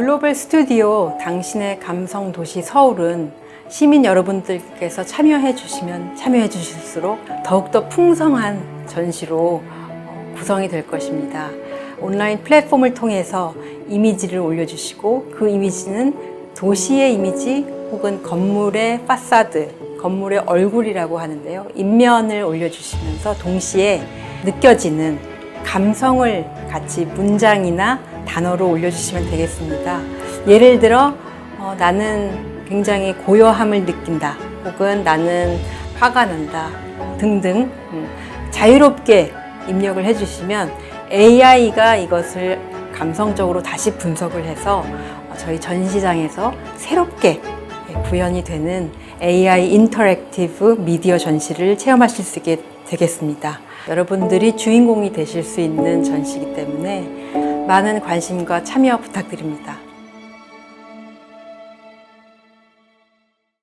글로벌 스튜디오 당신의 감성 도시 서울은 시민 여러분들께서 참여해 주시면 참여해 주실수록 더욱더 풍성한 전시로 어, 구성이 될 것입니다. 온라인 플랫폼을 통해서 이미지를 올려주시고 그 이미지는 도시의 이미지 혹은 건물의 파사드, 건물의 얼굴이라고 하는데요. 인면을 올려주시면서 동시에 느껴지는 감성을 같이 문장이나 단어로 올려주시면 되겠습니다. 예를 들어 어, 나는 굉장히 고요함을 느낀다 혹은 나는 화가 난다 등등 음, 자유롭게 입력을 해주시면 AI가 이것을 감성적으로 다시 분석을 해서 어, 저희 전시장에서 새롭게 예, 구현이 되는 AI 인터랙티브 미디어 전시를 체험하실 수 있게 되겠습니다. 여러분들이 주인공이 되실 수 있는 전시이기 때문에 많은 관심과 참여 부탁드립니다.